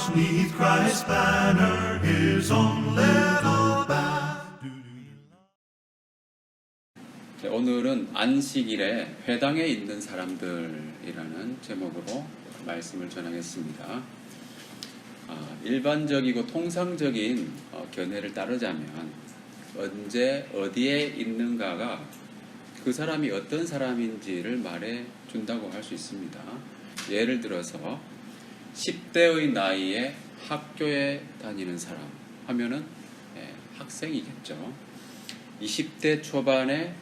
march neath Christ's banner, his own little band. 네, 오늘은 안식일에 회당에 있는 사람들이라는 제목으로 말씀을 전하겠습니다. 아, 일반적이고 통상적인 어, 견해를 따르자면 언제 어디에 있는가가 그 사람이 어떤 사람인지를 말해 준다고 할 수 있습니다. 예를 들어서 10대의 나이에 학교에 다니는 사람 하면은 예, 학생이겠죠. 20대 초반에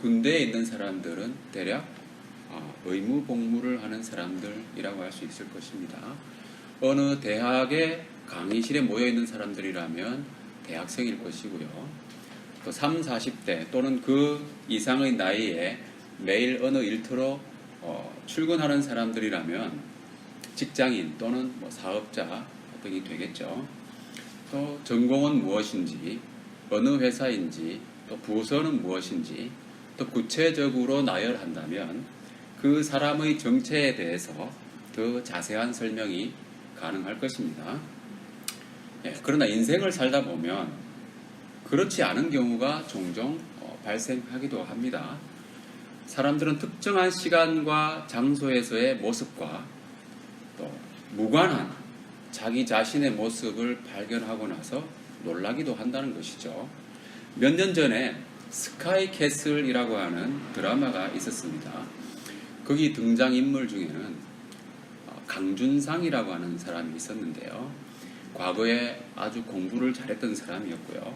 군대에 있는 사람들은 대략 어, 의무 복무를 하는 사람들이라고 할 수 있을 것입니다. 어느 대학의 강의실에 모여 있는 사람들이라면 대학생일 것이고요. 또 3, 40대 또는 그 이상의 나이에 매일 어느 일터로 어, 출근하는 사람들이라면 직장인 또는 뭐 사업자 등이 되겠죠. 또 전공은 무엇인지, 어느 회사인지, 또 부서는 무엇인지, 또 구체적으로 나열한다면 그 사람의 정체에 대해서 더 자세한 설명이 가능할 것입니다. 예, 그러나 인생을 살다 보면 그렇지 않은 경우가 종종 어, 발생하기도 합니다. 사람들은 특정한 시간과 장소에서의 모습과 또 무관한 자기 자신의 모습을 발견하고 나서 놀라기도 한다는 것이죠. 몇 년 전에 스카이 캐슬이라고 하는 드라마가 있었습니다. 거기 등장 인물 중에는 어, 강준상이라고 하는 사람이 있었는데요. 과거에 아주 공부를 잘했던 사람이었고요.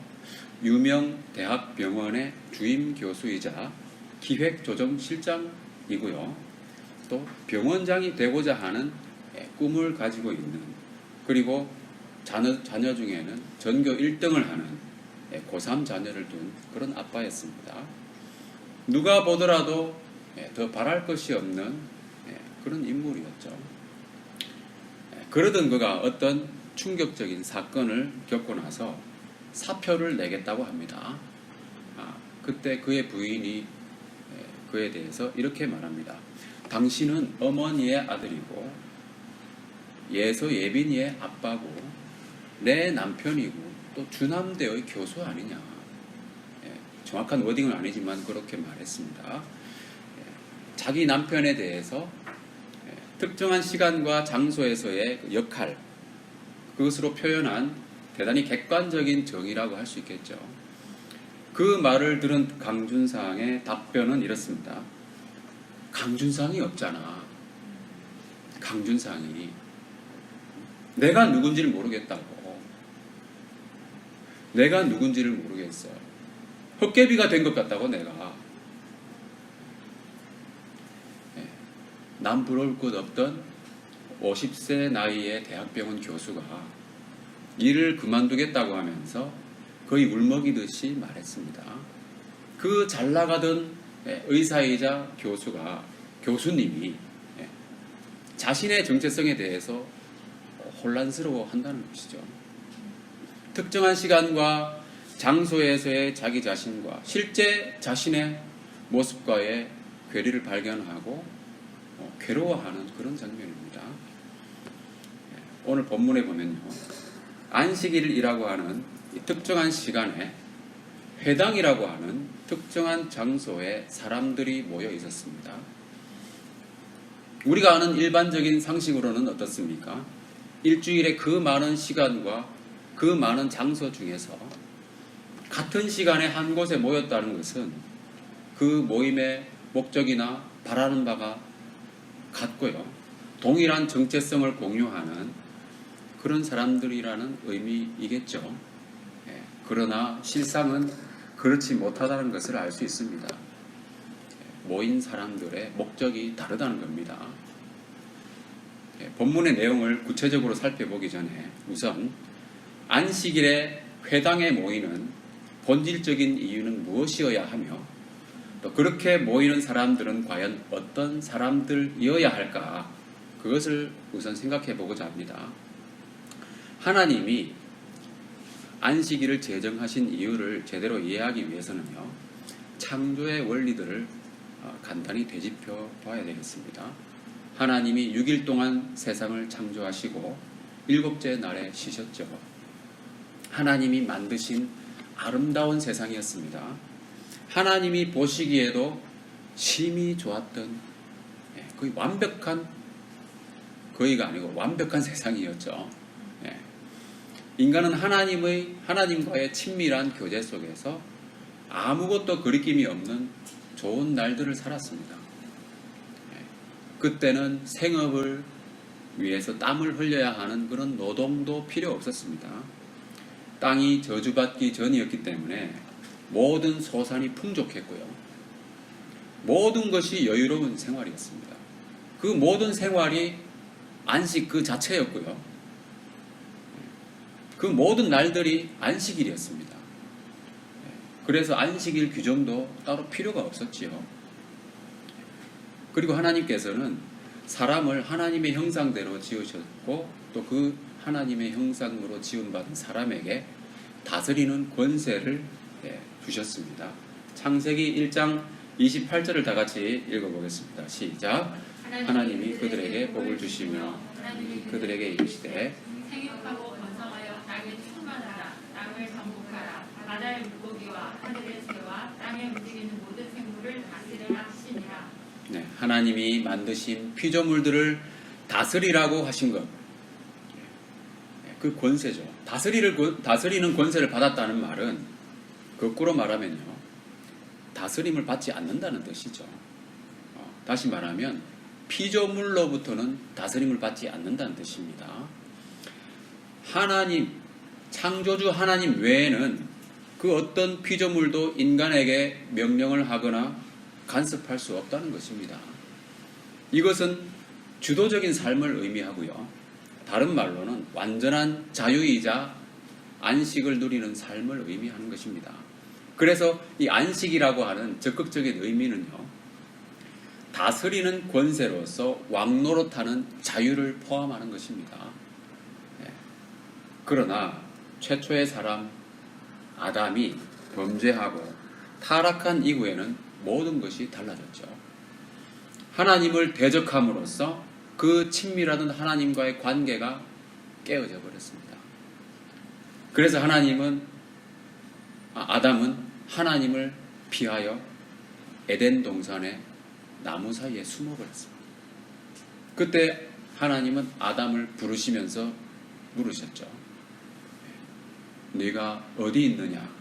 유명 대학병원의 주임 교수이자 기획조정실장이고요. 또 병원장이 되고자 하는 예, 꿈을 가지고 있는 그리고 자녀, 자녀 중에는 전교 1등을 하는 예, 고3 자녀를 둔 그런 아빠였습니다. 누가 보더라도 예, 더 바랄 것이 없는 예, 그런 인물이었죠. 예, 그러던 그가 어떤 충격적인 사건을 겪고 나서 사표를 내겠다고 합니다. 아, 그때 그의 부인이 예, 그에 대해서 이렇게 말합니다. 당신은 어머니의 아들이고 예서 예빈이의 아빠고 내 남편이고 또 주남대의 교수 아니냐. 예, 정확한 워딩은 아니지만 그렇게 말했습니다. 예, 자기 남편에 대해서 예, 특정한 시간과 장소에서의 그 역할 그것으로 표현한 대단히 객관적인 정의라고 할 수 있겠죠. 그 말을 들은 강준상의 답변은 이렇습니다. 강준상이 없잖아. 강준상이 내가 누군지를 모르겠다고. 내가 누군지를 모르겠어요. 헛개비가 된 것 같다고 내가. 예, 남 부러울 것 없던 50세 나이의 대학병원 교수가 일을 그만두겠다고 하면서 거의 울먹이듯이 말했습니다. 그 잘 나가던 예, 의사이자 교수가 교수님이 예, 자신의 정체성에 대해서 혼란스러워 한다는 것이죠. 특정한 시간과 장소에서의 자기 자신과 실제 자신의 모습과의 괴리를 발견하고 어, 괴로워하는 그런 장면입니다. 예, 오늘 본문에 보면요. 안식일이라고 하는 이 특정한 시간에 회당이라고 하는 특정한 장소에 사람들이 모여 있었습니다. 우리가 아는 일반적인 상식으로는 어떻습니까? 일주일에 그 많은 시간과 그 많은 장소 중에서 같은 시간에 한 곳에 모였다는 것은 그 모임의 목적이나 바라는 바가 같고요. 동일한 정체성을 공유하는 그런 사람들이라는 의미이겠죠. 예, 그러나 실상은 그렇지 못하다는 것을 알 수 있습니다. 예, 모인 사람들의 목적이 다르다는 겁니다. 예, 본문의 내용을 구체적으로 살펴보기 전에 우선 안식일에 회당에 모이는 본질적인 이유는 무엇이어야 하며 또 그렇게 모이는 사람들은 과연 어떤 사람들이어야 할까 그것을 우선 생각해 보고자 합니다. 하나님이 안식일을 제정하신 이유를 제대로 이해하기 위해서는요, 창조의 원리들을 어, 간단히 되짚어 봐야 되겠습니다. 하나님이 6일 동안 세상을 창조하시고 일곱째 날에 쉬셨죠. 하나님이 만드신 아름다운 세상이었습니다. 하나님이 보시기에도 심히 좋았던 예, 거의 완벽한 거의가 아니고 완벽한 세상이었죠. 예. 인간은 하나님의 하나님과의 친밀한 교제 속에서 아무것도 거리낌이 없는 좋은 날들을 살았습니다. 예. 그때는 생업을 위해서 땀을 흘려야 하는 그런 노동도 필요 없었습니다. 땅이 저주받기 전이었기 때문에 모든 소산이 풍족했고요. 모든 것이 여유로운 생활이었습니다. 그 모든 생활이 안식 그 자체였고요. 그 모든 날들이 안식일이었습니다. 그래서 안식일 규정도 따로 필요가 없었지요. 그리고 하나님께서는 사람을 하나님의 형상대로 지으셨고 또 그 하나님의 형상으로 지음받은 사람에게 다스리는 권세를 예, 주셨습니다. 창세기 1장 28절을 다 같이 읽어보겠습니다. 시작. 하나님이 그들에게 복을 주시며 그들에게 이르시되 생육하고 번성하여 땅에 충만하라 땅을 정복하라 바다의 물고기와 하늘의 새와 땅에 움직이는 모든 생물을 다스리라 하시니라 네, 하나님이 만드신 피조물들을 다스리라고 하신 것. 네, 그 권세죠. 다스리를, 권- 다스리는 권세를 받았다는 말은 거꾸로 말하면요. 다스림을 받지 않는다는 뜻이죠. 어, 다시 말하면 피조물로부터는 다스림을 받지 않는다는 뜻입니다. 하나님, 창조주 하나님 외에는 그 어떤 피조물도 인간에게 명령을 하거나 간섭할 수 없다는 것입니다. 이것은 주도적인 삶을 의미하고요. 다른 말로는 완전한 자유이자 안식을 누리는 삶을 의미하는 것입니다. 그래서 이 안식이라고 하는 적극적인 의미는요. 다스리는 권세로서 왕노릇하는 자유를 포함하는 것입니다. 예. 그러나 최초의 사람 아담이 범죄하고 타락한 이후에는 모든 것이 달라졌죠. 하나님을 대적함으로써 그 친밀하던 하나님과의 관계가 깨어져 버렸습니다. 그래서 하나님은 아, 아담은 하나님을 피하여 에덴 동산의 나무 사이에 숨어 버렸습니다. 그때 하나님은 아담을 부르시면서 물으셨죠. 네가 어디 있느냐?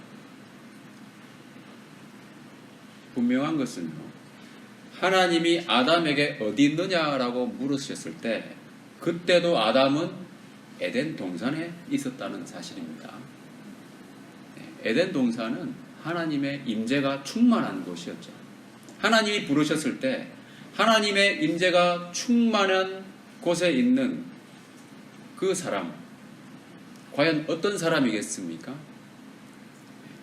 분명한 것은요. 하나님이 아담에게 어디 있느냐라고 물으셨을 때 그때도 아담은 에덴 동산에 있었다는 사실입니다. 네, 에덴 동산은 하나님의 임재가 충만한 곳이었죠. 하나님이 부르셨을 때 하나님의 임재가 충만한 곳에 있는 그 사람 과연 어떤 사람이겠습니까?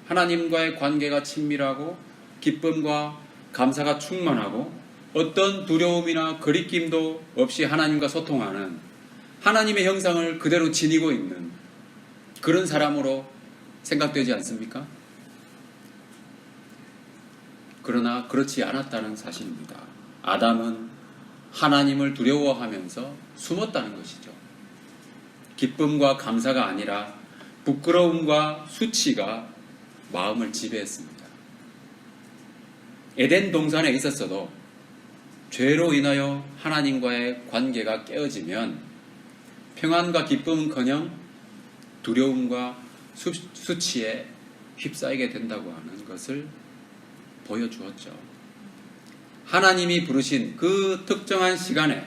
하나님과의 관계가 친밀하고 기쁨과 감사가 충만하고 어떤 두려움이나 거리낌도 없이 하나님과 소통하는 하나님의 형상을 그대로 지니고 있는 그런 사람으로 생각되지 않습니까? 그러나 그렇지 않았다는 사실입니다. 아담은 하나님을 두려워하면서 숨었다는 것이죠. 기쁨과 감사가 아니라 부끄러움과 수치가 마음을 지배했습니다. 에덴 동산에 있었어도 죄로 인하여 하나님과의 관계가 깨어지면 평안과 기쁨은커녕 두려움과 수, 수치에 휩싸이게 된다고 하는 것을 보여주었죠. 하나님이 부르신 그 특정한 시간에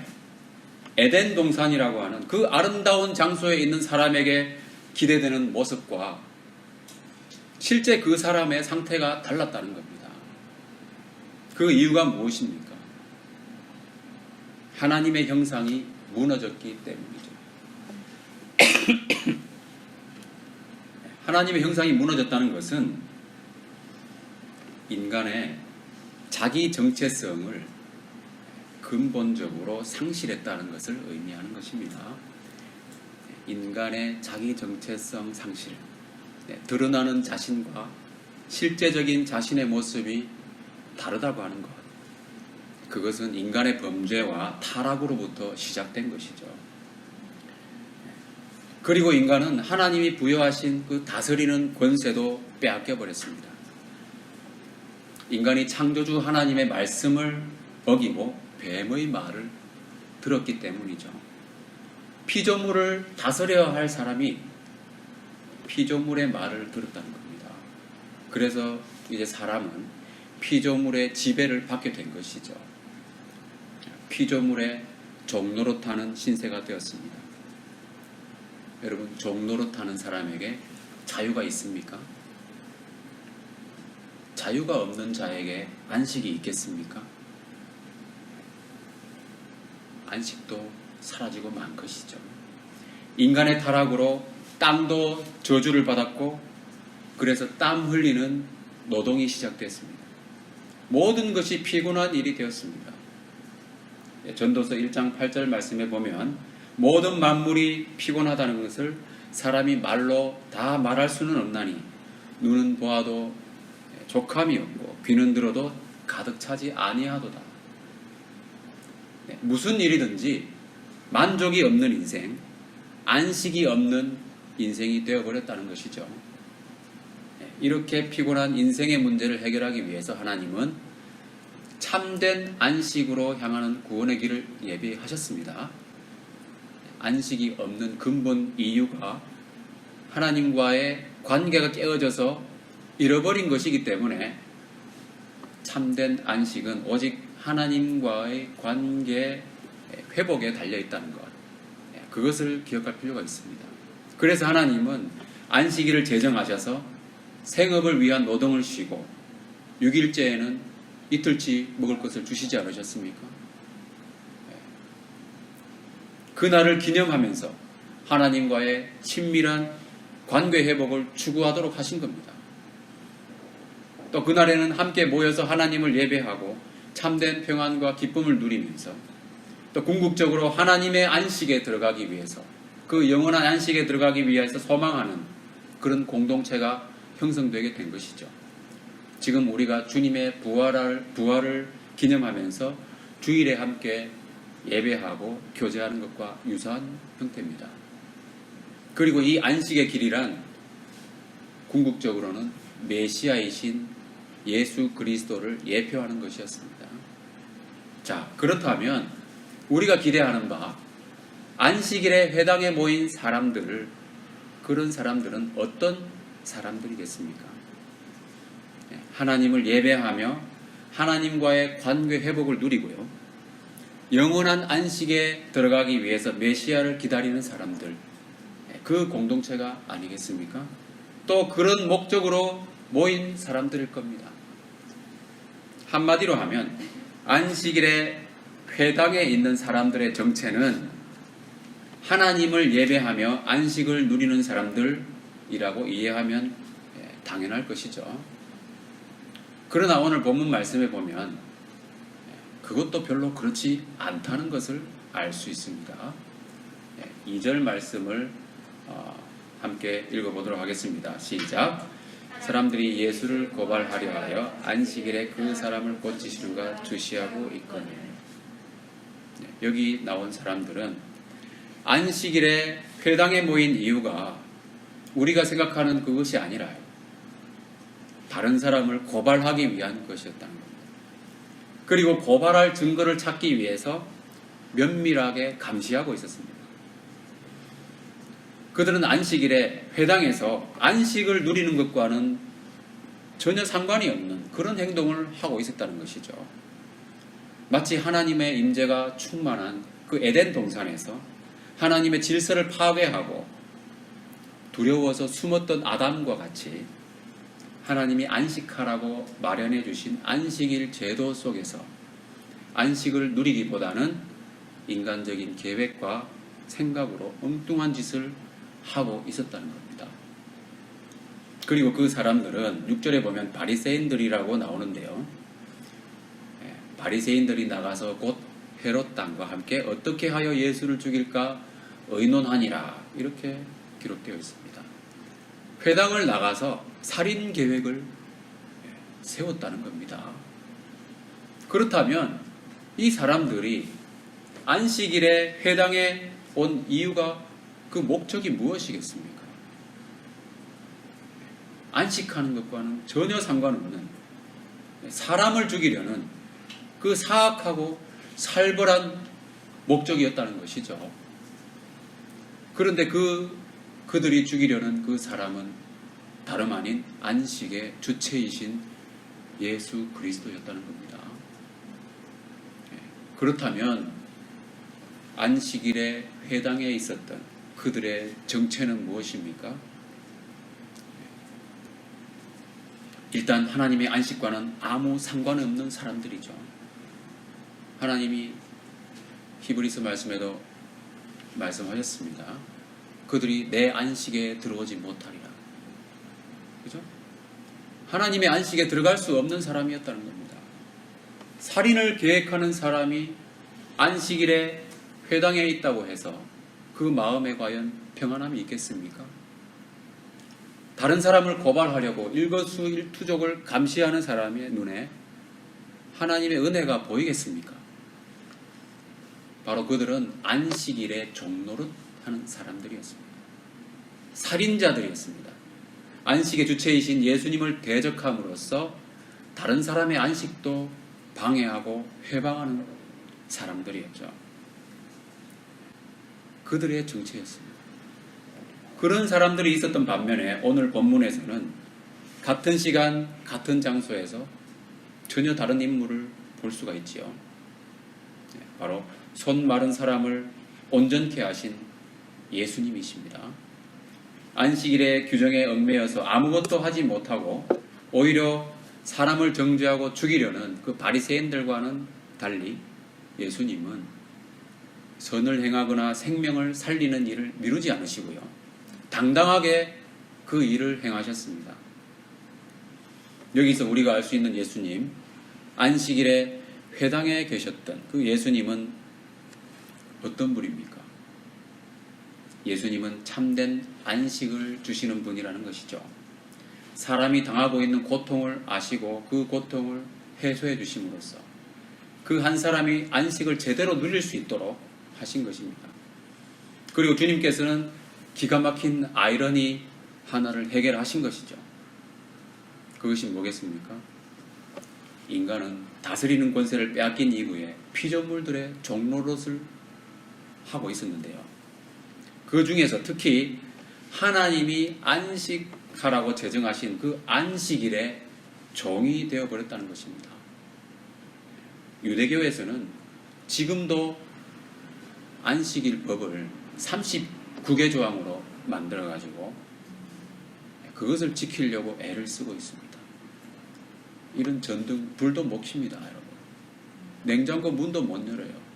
에덴 동산이라고 하는 그 아름다운 장소에 있는 사람에게 기대되는 모습과 실제 그 사람의 상태가 달랐다는 겁니다. 그 이유가 무엇입니까? 하나님의 형상이 무너졌기 때문이죠. 하나님의 형상이 무너졌다는 것은 인간의 자기 정체성을 근본적으로 상실했다는 것을 의미하는 것입니다. 인간의 자기 정체성 상실, 네, 드러나는 자신과 실제적인 자신의 모습이 다르다고 하는 것. 그것은 인간의 범죄와 타락으로부터 시작된 것이죠. 그리고 인간은 하나님이 부여하신 그 다스리는 권세도 빼앗겨 버렸습니다. 인간이 창조주 하나님의 말씀을 어기고 뱀의 말을 들었기 때문이죠. 피조물을 다스려야 할 사람이 피조물의 말을 들었다는 겁니다. 그래서 이제 사람은 피조물의 지배를 받게 된 것이죠. 피조물의 종노릇하는 신세가 되었습니다. 여러분, 종노릇하는 사람에게 자유가 있습니까? 자유가 없는 자에게 안식이 있겠습니까? 안식도 사라지고 만 것이죠. 인간의 타락으로 땅도 저주를 받았고 그래서 땀 흘리는 노동이 시작됐습니다. 모든 것이 피곤한 일이 되었습니다. 예, 전도서 1장 8절 말씀에 보면 모든 만물이 피곤하다는 것을 사람이 말로 다 말할 수는 없나니 눈은 보아도 족함이 없고 귀는 들어도 가득 차지 아니하도다. 네, 무슨 일이든지 만족이 없는 인생, 안식이 없는 인생이 되어버렸다는 것이죠. 네, 이렇게 피곤한 인생의 문제를 해결하기 위해서 하나님은 참된 안식으로 향하는 구원의 길을 예비하셨습니다. 안식이 없는 근본 이유가 하나님과의 관계가 깨어져서 잃어버린 것이기 때문에 참된 안식은 오직 하나님과의 관계 회복에 달려 있다는 것. 그것을 기억할 필요가 있습니다. 그래서 하나님은 안식일을 제정하셔서 생업을 위한 노동을 쉬고 6일째에는 이틀치 먹을 것을 주시지 않으셨습니까? 그날을 기념하면서 하나님과의 친밀한 관계 회복을 추구하도록 하신 겁니다. 또 그날에는 함께 모여서 하나님을 예배하고 참된 평안과 기쁨을 누리면서 또 궁극적으로 하나님의 안식에 들어가기 위해서 그 영원한 안식에 들어가기 위해서 소망하는 그런 공동체가 형성되게 된 것이죠. 지금 우리가 주님의 부활을, 부활을 기념하면서 주일에 함께 예배하고 교제하는 것과 유사한 형태입니다. 그리고 이 안식의 길이란 궁극적으로는 메시아이신 예수 그리스도를 예표하는 것이었습니다. 자, 그렇다면 우리가 기대하는 바 안식일에 회당에 모인 사람들을 그런 사람들은 어떤 사람들이겠습니까? 네, 하나님을 예배하며 하나님과의 관계 회복을 누리고요. 영원한 안식에 들어가기 위해서 메시아를 기다리는 사람들, 네, 그 공동체가 아니겠습니까? 또 그런 목적으로 모인 사람들일 겁니다. 한마디로 하면 안식일에 회당에 있는 사람들의 정체는 하나님을 예배하며 안식을 누리는 사람들 이라고 이해하면 예, 당연할 것이죠. 그러나 오늘 본문 말씀에 보면 예, 그것도 별로 그렇지 않다는 것을 알 수 있습니다. 2절 말씀을 어, 함께 읽어보도록 하겠습니다. 시작. 사람들이 예수를 고발하려 하여 안식일에 그 사람을 고치시는가 주시하고 있거늘. 네, 여기 나온 사람들은 안식일에 회당에 모인 이유가 우리가 생각하는 그것이 아니라 다른 사람을 고발하기 위한 것이었다는 겁니다. 그리고 고발할 증거를 찾기 위해서 면밀하게 감시하고 있었습니다. 그들은 안식일에 회당에서 안식을 누리는 것과는 전혀 상관이 없는 그런 행동을 하고 있었다는 것이죠. 마치 하나님의 임재가 충만한 그 에덴 동산에서 하나님의 질서를 파괴하고 두려워서 숨었던 아담과 같이 하나님이 안식하라고 마련해 주신 안식일 제도 속에서 안식을 누리기보다는 인간적인 계획과 생각으로 엉뚱한 짓을 하고 있었다는 겁니다. 그리고 그 사람들은 6절에 보면 바리새인들이라고 나오는데요. 예, 바리새인들이 나가서 곧 헤롯 땅과 함께 어떻게 하여 예수를 죽일까 의논하니라 이렇게 기록되어 있습니다. 회당을 나가서 살인 계획을 예, 세웠다는 겁니다. 그렇다면 이 사람들이 안식일에 회당에 온 이유가 그 목적이 무엇이겠습니까? 안식하는 것과는 전혀 상관없는 사람을 죽이려는 그 사악하고 살벌한 목적이었다는 것이죠. 그런데 그 그들이 죽이려는 그 사람은 다름 아닌 안식의 주체이신 예수 그리스도였다는 겁니다. 예, 그렇다면 안식일에 회당에 있었던 그들의 정체는 무엇입니까? 일단 하나님의 안식과는 아무 상관없는 사람들이죠. 하나님이 히브리서 말씀에도 말씀하셨습니다. 그들이 내 안식에 들어오지 못하리라. 그죠? 하나님의 안식에 들어갈 수 없는 사람이었다는 겁니다. 살인을 계획하는 사람이 안식일에 회당에 있다고 해서 그 마음에 과연 평안함이 있겠습니까? 다른 사람을 고발하려고 일거수일투족을 감시하는 사람의 눈에 하나님의 은혜가 보이겠습니까? 바로 그들은 안식일에 종노릇 하는 사람들이었습니다. 살인자들이었습니다. 안식의 주체이신 예수님을 대적함으로써 다른 사람의 안식도 방해하고 회방하는 사람들이었죠. 그들의 정체였습니다. 그런 사람들이 있었던 반면에 오늘 본문에서는 같은 시간, 같은 장소에서 전혀 다른 인물을 볼 수가 있지요. 네, 바로 손 마른 사람을 온전케 하신 예수님이십니다. 안식일의 규정에 얽매여서 아무것도 하지 못하고 오히려 사람을 정죄하고 죽이려는 그 바리새인들과는 달리 예수님은 선을 행하거나 생명을 살리는 일을 미루지 않으시고요. 당당하게 그 일을 행하셨습니다. 여기서 우리가 알 수 있는 예수님, 안식일에 회당에 계셨던 그 예수님은 어떤 분입니까? 예수님은 참된 안식을 주시는 분이라는 것이죠. 사람이 당하고 있는 고통을 아시고 그 고통을 해소해 주심으로써 그 한 사람이 안식을 제대로 누릴 수 있도록 하신 것입니다. 그리고 주님께서는 기가 막힌 아이러니 하나를 해결하신 것이죠. 그것이 뭐겠습니까? 인간은 다스리는 권세를 빼앗긴 이후에 피조물들의 종로릇을 하고 있었는데요. 그 중에서 특히 하나님이 안식하라고 제정하신 그 안식일에 종이 되어버렸다는 것입니다. 유대교에서는 지금도 안식일 법을 39개 조항으로 만들어가지고 그것을 지키려고 애를 쓰고 있습니다. 이런 전등, 불도 못 켭니다, 여러분. 냉장고 문도 못 열어요.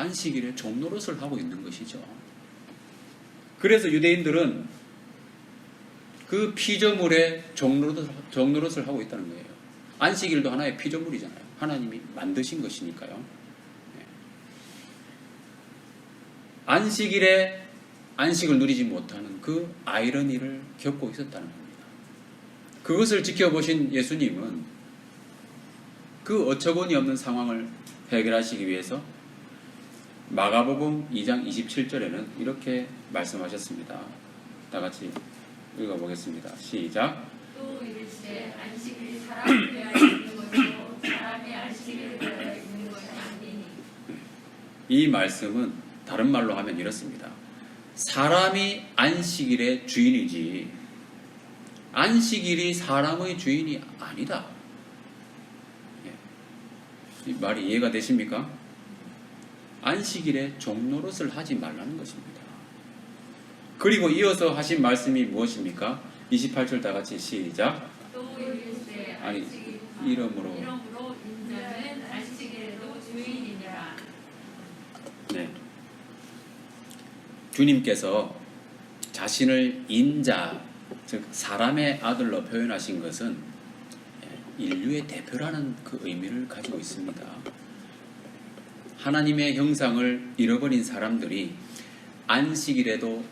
안식일에 종노릇을 하고 있는 것이죠. 그래서 유대인들은 그 피조물에 종노릇, 종노릇을 하고 있다는 거예요. 안식일도 하나의 피조물이잖아요. 하나님이 만드신 것이니까요. 네. 안식일에 안식을 누리지 못하는 그 아이러니를 겪고 있었다는 겁니다. 그것을 지켜보신 예수님은 그 어처구니 없는 상황을 해결하시기 위해서 마가복음 2장 27절에는 이렇게 말씀하셨습니다. 다 같이 읽어보겠습니다. 시작. 또 이르시되 안식일이 사람을 위하여 있는 것이요 사람의 안식일을 위하여 있는 것이 아니니 이 말씀은 다른 말로 하면 이렇습니다. 사람이 안식일의 주인이지 안식일이 사람의 주인이 아니다. 예. 이 말이 이해가 되십니까? 안식일에 종노릇을 하지 말라는 것입니다. 그리고 이어서 하신 말씀이 무엇입니까? 28절 다 같이 시작. 아니, 주인이니라 네. 주님께서 자신을 인자, 즉 사람의 아들로 표현하신 것은 예, 인류의 대표라는 그 의미를 가지고 있습니다. 하나님의 형상을 잃어버린 사람들이 안식일에도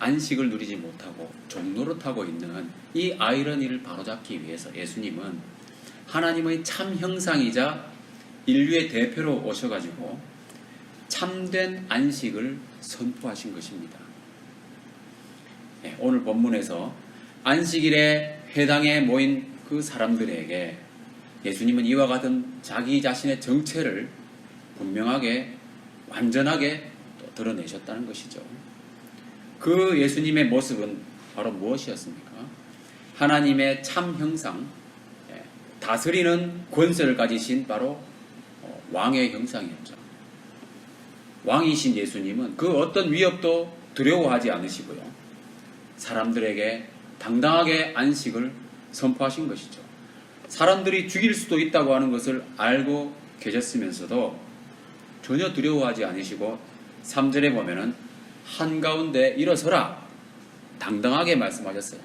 안식을 누리지 못하고 종노릇하고 있는 이 아이러니를 바로잡기 위해서 예수님은 하나님의 참 형상이자 인류의 대표로 오셔가지고 참된 안식을 선포하신 것입니다. 예, 오늘 본문에서 안식일에 회당에 모인 그 사람들에게 예수님은 이와 같은 자기 자신의 정체를 분명하게 완전하게 또 드러내셨다는 것이죠. 그 예수님의 모습은 바로 무엇이었습니까? 하나님의 참 형상, 예, 다스리는 권세를 가지신 바로 어, 왕의 형상이었죠. 왕이신 예수님은 그 어떤 위협도 두려워하지 않으시고요. 사람들에게 당당하게 안식을 선포하신 것이죠. 사람들이 죽일 수도 있다고 하는 것을 알고 계셨으면서도 전혀 두려워하지 않으시고 3절에 보면은 한가운데 일어서라 당당하게 말씀하셨어요.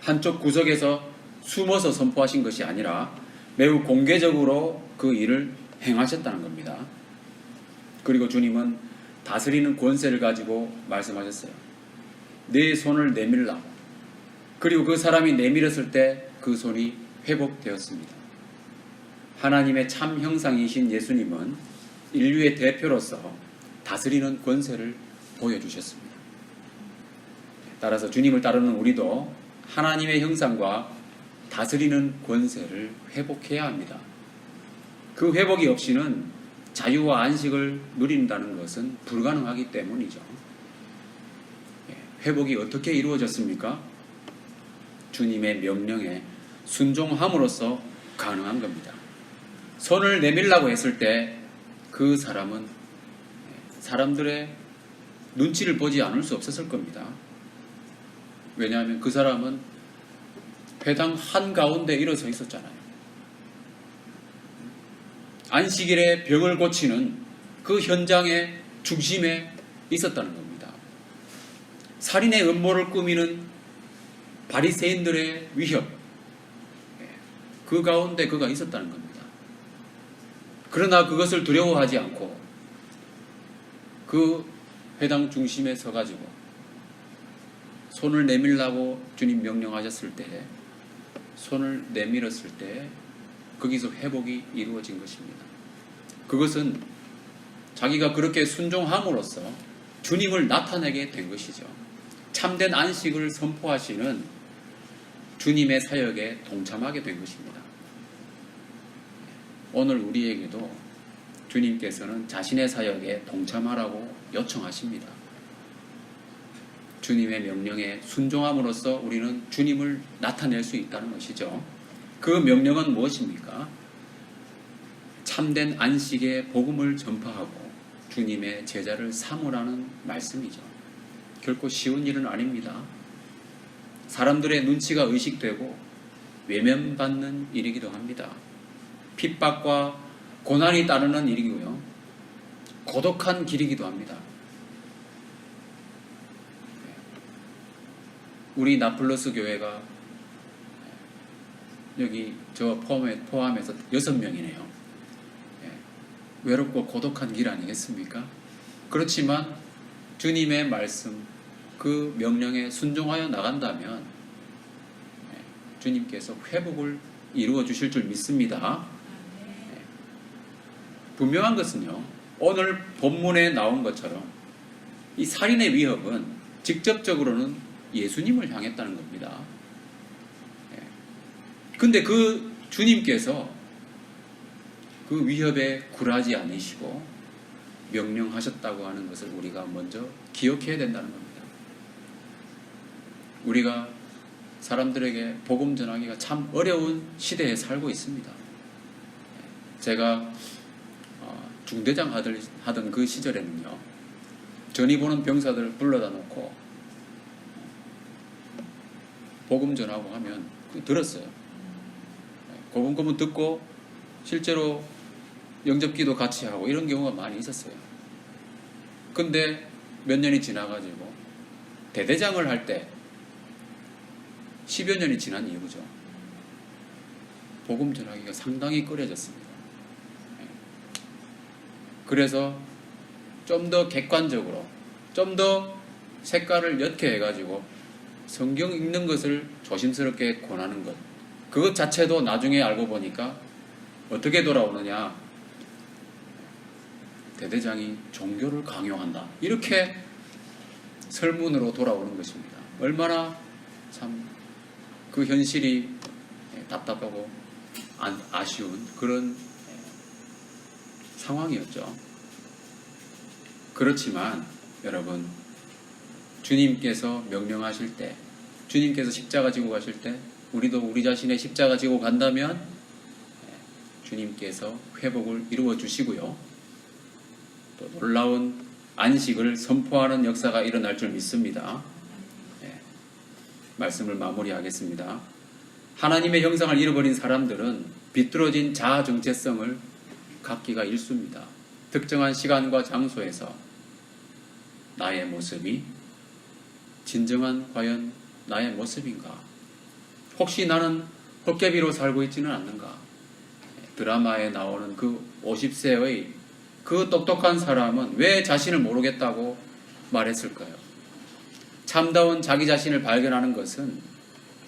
한쪽 구석에서 숨어서 선포하신 것이 아니라 매우 공개적으로 그 일을 행하셨다는 겁니다. 그리고 주님은 다스리는 권세를 가지고 말씀하셨어요. 내 손을 내밀라. 그리고 그 사람이 내밀었을 때 그 손이 회복되었습니다. 하나님의 참 형상이신 예수님은 인류의 대표로서 다스리는 권세를 보여주셨습니다. 따라서 주님을 따르는 우리도 하나님의 형상과 다스리는 권세를 회복해야 합니다. 그 회복이 없이는 자유와 안식을 누린다는 것은 불가능하기 때문이죠. 예, 회복이 어떻게 이루어졌습니까? 주님의 명령에 순종함으로써 가능한 겁니다. 손을 내밀라고 했을 때 그 사람은 사람들의 눈치를 보지 않을 수 없었을 겁니다. 왜냐하면 그 사람은 회당 한가운데 일어서 있었잖아요. 안식일에 병을 고치는 그 현장의 중심에 있었다는 겁니다. 살인의 음모를 꾸미는 바리새인들의 위협 그 가운데 그가 있었다는 겁니다. 그러나 그것을 두려워하지 않고 그 회당 중심에 서가지고 손을 내밀라고 주님 명령하셨을 때 손을 내밀었을 때 거기서 회복이 이루어진 것입니다. 그것은 자기가 그렇게 순종함으로써 주님을 나타내게 된 것이죠. 참된 안식을 선포하시는 주님의 사역에 동참하게 된 것입니다. 오늘 우리에게도 주님께서는 자신의 사역에 동참하라고 요청하십니다. 주님의 명령에 순종함으로써 우리는 주님을 나타낼 수 있다는 것이죠. 그 명령은 무엇입니까? 참된 안식의 복음을 전파하고 주님의 제자를 삼으라는 말씀이죠. 결코 쉬운 일은 아닙니다. 사람들의 눈치가 의식되고 외면받는 일이기도 합니다. 핍박과 고난이 따르는 일이고요. 고독한 길이기도 합니다. 우리 나플러스 교회가 여기 저 포함해, 포함해서 여섯 명이네요. 예, 외롭고 고독한 길 아니겠습니까? 그렇지만 주님의 말씀, 그 명령에 순종하여 나간다면 예, 주님께서 회복을 이루어 주실 줄 믿습니다. 예, 분명한 것은요, 오늘 본문에 나온 것처럼 이 살인의 위협은 직접적으로는 예수님을 향했다는 겁니다. 예. 근데 그 주님께서 그 위협에 굴하지 않으시고 명령하셨다고 하는 것을 우리가 먼저 기억해야 된다는 겁니다. 우리가 사람들에게 복음 전하기가 참 어려운 시대에 살고 있습니다. 제가 어, 중대장 하던, 하던 그 시절에는요, 전이 보는 병사들 불러다 놓고 복음 전하고 하면 그 들었어요. 고분고분 듣고 실제로 영접기도 같이 하고 이런 경우가 많이 있었어요. 근데 몇 년이 지나가지고 대대장을 할 때 10여 년이 지난 이후죠. 복음 전하기가 상당히 꺼려졌습니다. 예. 그래서 좀 더 객관적으로, 좀 더 색깔을 옅게 해가지고 성경 읽는 것을 조심스럽게 권하는 것, 그것 자체도 나중에 알고 보니까 어떻게 돌아오느냐. 대대장이 종교를 강요한다. 이렇게 설문으로 돌아오는 것입니다. 얼마나 참 그 현실이 답답하고 안- 아쉬운 그런 상황이었죠. 그렇지만 여러분 주님께서 명령하실 때 주님께서 십자가 지고 가실 때 우리도 우리 자신의 십자가 지고 간다면 주님께서 회복을 이루어 주시고요. 또 놀라운 안식을 선포하는 역사가 일어날 줄 믿습니다. 예, 말씀을 마무리하겠습니다. 하나님의 형상을 잃어버린 사람들은 비뚤어진 자아 정체성을 갖기가 일쑤입니다. 특정한 시간과 장소에서 나의 모습이 진정한 과연 나의 모습인가? 혹시 나는 헛개비로 살고 있지는 않는가? 드라마에 나오는 그 50세의 그 똑똑한 사람은 왜 자신을 모르겠다고 말했을까요? 참다운 자기 자신을 발견하는 것은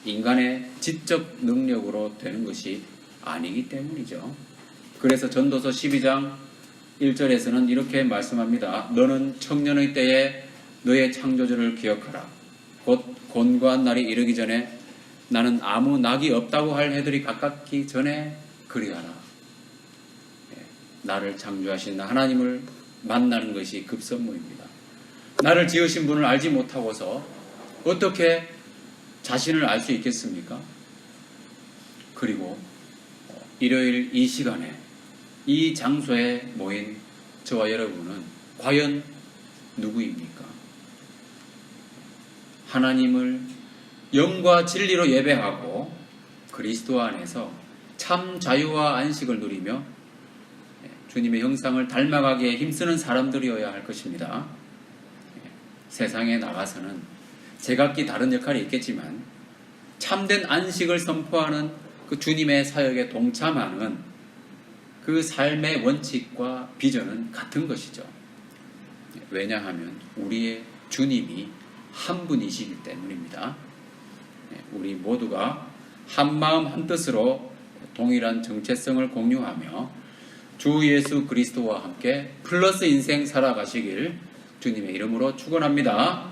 인간의 지적 능력으로 되는 것이 아니기 때문이죠. 그래서 전도서 12장 1절에서는 이렇게 말씀합니다. 너는 청년의 때에 너의 창조주를 기억하라. 곧 곤고한 날이 이르기 전에 나는 아무 낙이 없다고 할 해들이 가깝기 전에 그리하라. 예, 나를 창조하신 하나님을 만나는 것이 급선무입니다. 나를 지으신 분을 알지 못하고서 어떻게 자신을 알 수 있겠습니까? 그리고 어, 일요일 이 시간에 이 장소에 모인 저와 여러분은 과연 누구입니까? 하나님을 영과 진리로 예배하고 그리스도 안에서 참 자유와 안식을 누리며 예, 주님의 형상을 닮아가기에 힘쓰는 사람들이어야 할 것입니다. 예, 세상에 나가서는 제각기 다른 역할이 있겠지만 참된 안식을 선포하는 그 주님의 사역에 동참하는 그 삶의 원칙과 비전은 같은 것이죠. 왜냐하면 우리의 주님이 한 분이시기 때문입니다. 네, 우리 모두가 한 마음 한 뜻으로 동일한 정체성을 공유하며 주 예수 그리스도와 함께 플러스 인생 살아가시길 주님의 이름으로 축원합니다.